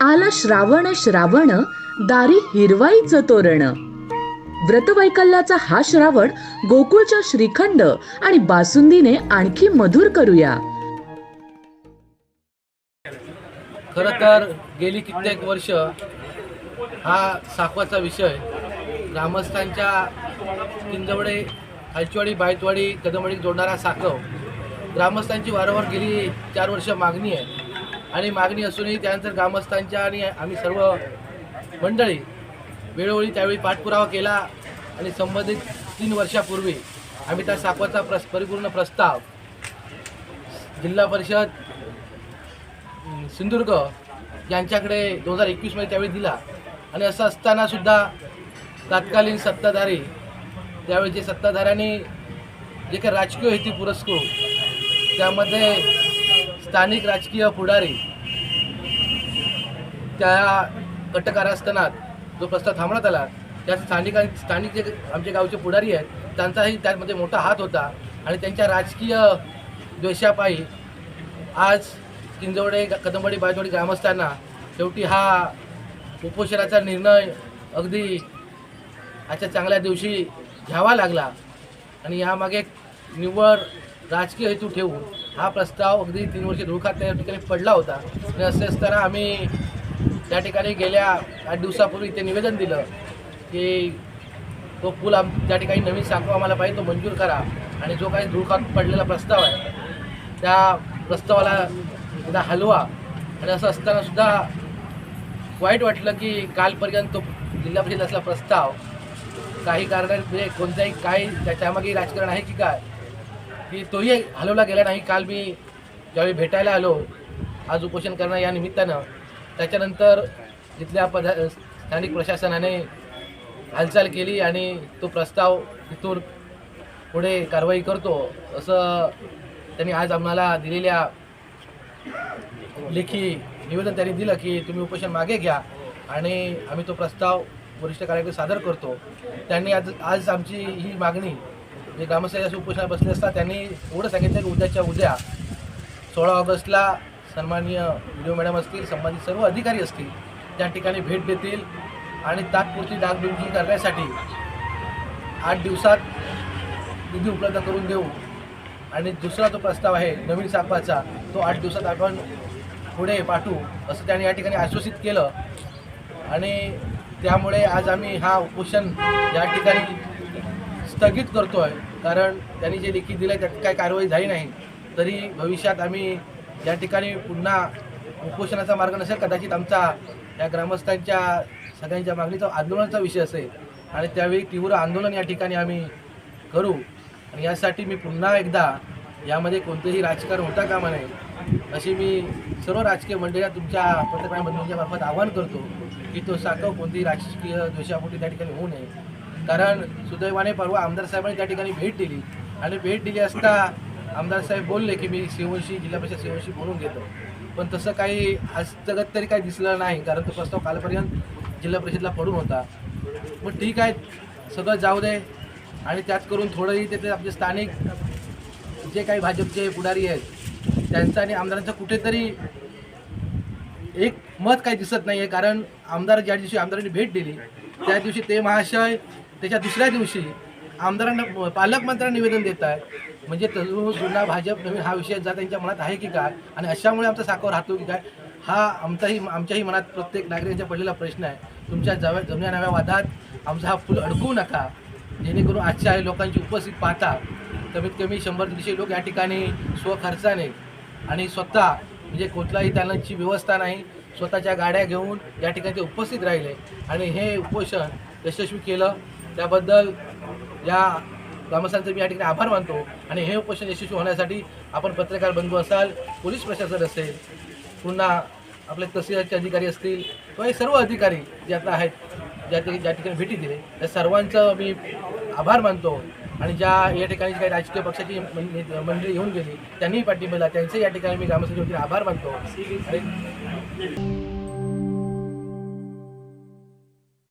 आला श्रावण श्रावण दारी हिरवाईचं तोरण. व्रतवैकल्याचा हा श्रावण गोकुळच्या श्रीखंड आणि बासुंदीने आणखी मधुर करूया. खरं तर गेली कित्येक वर्ष हा साखवाचा विषय. ग्रामस्थांच्या किंजवडे हलचवाडी बायतवाडी कदमवाडी जोडणारा साखव. ग्रामस्थांची वारंवार गेली चार वर्ष मागणी आहे. आणि मागणी असूनही त्यानंतर ग्रामस्थांच्या आणि आम्ही सर्व मंडळी वेळोवेळी त्यावेळी पाठपुरावा केला आणि संबंधित तीन वर्षापूर्वी आम्ही त्या साकवाचा प्रस परिपूर्ण प्रस्ताव जिल्हा परिषद सिंधुदुर्ग यांच्याकडे दोन हजार एकवीसमध्ये त्यावेळी दिला. आणि असं असतानासुद्धा तत्कालीन सत्ताधारी त्यावेळी जे सत्ताधाऱ्यांनी जे काही राजकीय हेती पुरस्कृत त्यामध्ये स्थानिक राजकीय पुढारी त्या कटकारस्थानात जो प्रस्ताव थांबण्यात आला त्या स्थानिक स्थानिक जे आमचे गावचे पुढारी आहेत त्यांचाही त्यामध्ये मोठा हात होता आणि त्यांच्या राजकीय द्वेषापायी आज किंजवडे कदंबडी बायतवाडी ग्रामस्थांना शेवटी हा उपोषणाचा निर्णय अगदी आजच्या चांगल्या दिवशी घ्यावा लागला. आणि यामागे निव्वळ राजकीय हेतू ठेवून हा प्रस्ताव अगदी तीन वर्षे धुळखात त्या ठिकाणी पडला होता. आणि असे असताना आम्ही त्या ठिकाणी गेल्या आठ दिवसापूर्वी ते निवेदन दिलं की तो पूल आम त्या ठिकाणी नवीन सांगू आम्हाला पाहिजे तो मंजूर करा. आणि जो काही धुळखात पडलेला प्रस्ताव आहे त्या प्रस्तावाला एकदा हलवा. आणि असं असताना सुद्धा वाईट वाटलं की कालपर्यंत तो जिल्हा परिषद असला प्रस्ताव काही कारणाने म्हणजे कोणत्याही काही त्याच्यामागे राजकारण आहे की काय? की तोही हलवला गेला नाही. काल मी ज्यावेळी भेटायला आलो आज उपोषण करणं या निमित्तानं त्याच्यानंतर तिथल्या पदा स्थानिक प्रशासनाने हालचाल केली आणि तो प्रस्ताव तिथून पुढे कारवाई करतो असं त्यांनी आज आम्हाला दिलेल्या लेखी निवेदन त्यांनी दिलं की तुम्ही उपोषण मागे घ्या आणि आम्ही तो प्रस्ताव वरिष्ठ कार्यालयाकडे सादर करतो. त्यांनी आज आज आमची ही मागणी जे ग्रामस्थांच्या उपोषणात बसले असता त्यांनी एवढं सांगितलं की उद्याच्या उद्या सोळा ऑगस्टला सन्माननीय व्हिडिओ मॅडम असतील संबंधित सर्व अधिकारी असतील त्या ठिकाणी भेट देतील आणि तात्पुरती डागडुजी करण्यासाठी आठ दिवसात निधी उपलब्ध करून देऊ. आणि दुसरा जो प्रस्ताव आहे नवीन सापाचा तो आठ दिवसात आपण पुढे पाठवू असं त्यांनी या ठिकाणी आश्वासित केलं. आणि त्यामुळे आज आम्ही हा उपोषण या ठिकाणी स्थगित करतो आहे कारण त्यांनी जे लिखित दिलं त्यात काही कारवाई झाली नाही. तरी भविष्यात आम्ही या ठिकाणी पुन्हा उपोषणाचा मार्ग नसेल कदाचित आमचा या ग्रामस्थांच्या सगळ्यांच्या मागणीचा आंदोलनाचा विषय असेल. आणि त्यावेळी तीव्र आंदोलन या ठिकाणी आम्ही करू. आणि यासाठी मी पुन्हा एकदा यामध्ये कोणतेही राजकारण होता कामा नये अशी मी सर्व राजकीय मंडळीला तुमच्या पत्रकार बंधूंच्या मार्फत आवाहन करतो की तो साखव कोणतीही राजकीय द्वेषापोटी त्या ठिकाणी होऊ नये. कारण सुदैवाने परवा आमदार साहेबांनी त्या ठिकाणी भेट दिली. आणि भेट दिली असता आमदार साहेब बोलले की मी सिंहशी जिल्हा परिषद सिंहशी बोलून घेतो. पण तसं काही हस्तगत तरी काही दिसलं नाही कारण तो प्रस्ताव कालपर्यंत जिल्हा परिषदला पडून होता. मग ठीक आहे सगळं जाऊ दे. आणि त्यात करून थोडंही तिथे आपले स्थानिक जे काही भाजपचे पुढारी आहेत त्यांचं आणि आमदारांचं कुठेतरी एक मत काही दिसत नाही आहे कारण आमदार ज्या दिवशी आमदारांनी भेट दिली त्या दिवशी ते महाशय त्याच्या दुसऱ्या दिवशी आमदारांना पालकमंत्र्यांना निवेदन देत आहे म्हणजे तरुण जुना भाजप नवीन हा विषय जा त्यांच्या मनात आहे की काय? आणि अशामुळे आमचा साखर राहतो की काय? हा आमचाही आमच्याही मनात प्रत्येक नागरिकांच्या पडलेला प्रश्न आहे. तुमच्या जव्या जमण्या नव्या वादात आमचा हा फुल अडकवू नका. जेणेकरून आजच्या आहे लोकांची उपस्थित पाहता कमीत कमी शंभर दीडशे लोक या ठिकाणी स्वखर्चाने आणि स्वतः म्हणजे कुठलाही त्यांची व्यवस्था नाही स्वतःच्या गाड्या घेऊन या ठिकाणी ते उपस्थित राहिले. आणि हे उपोषण यशस्वी केलं. त्याबद्दल या ग्रामस्थांचे मी या ठिकाणी आभार मानतो. आणि हे उपोषण यशस्वी होण्यासाठी आपण पत्रकार बंधू असाल पोलीस प्रशासन असेल पुन्हा आपले तहसीलचे अधिकारी असतील किंवा हे सर्व अधिकारी जे आता आहेत ज्या ठिकाणी ज्या ठिकाणी भेटी दिले त्या सर्वांचं मी आभार मानतो. आणि ज्या या ठिकाणी काही राजकीय पक्षाची मंडळी मंडळी येऊन गेली त्यांनीही पाठिंबा त्यांचे या ठिकाणी मी ग्रामस्थांच्या वतीने आभार मानतो. आणि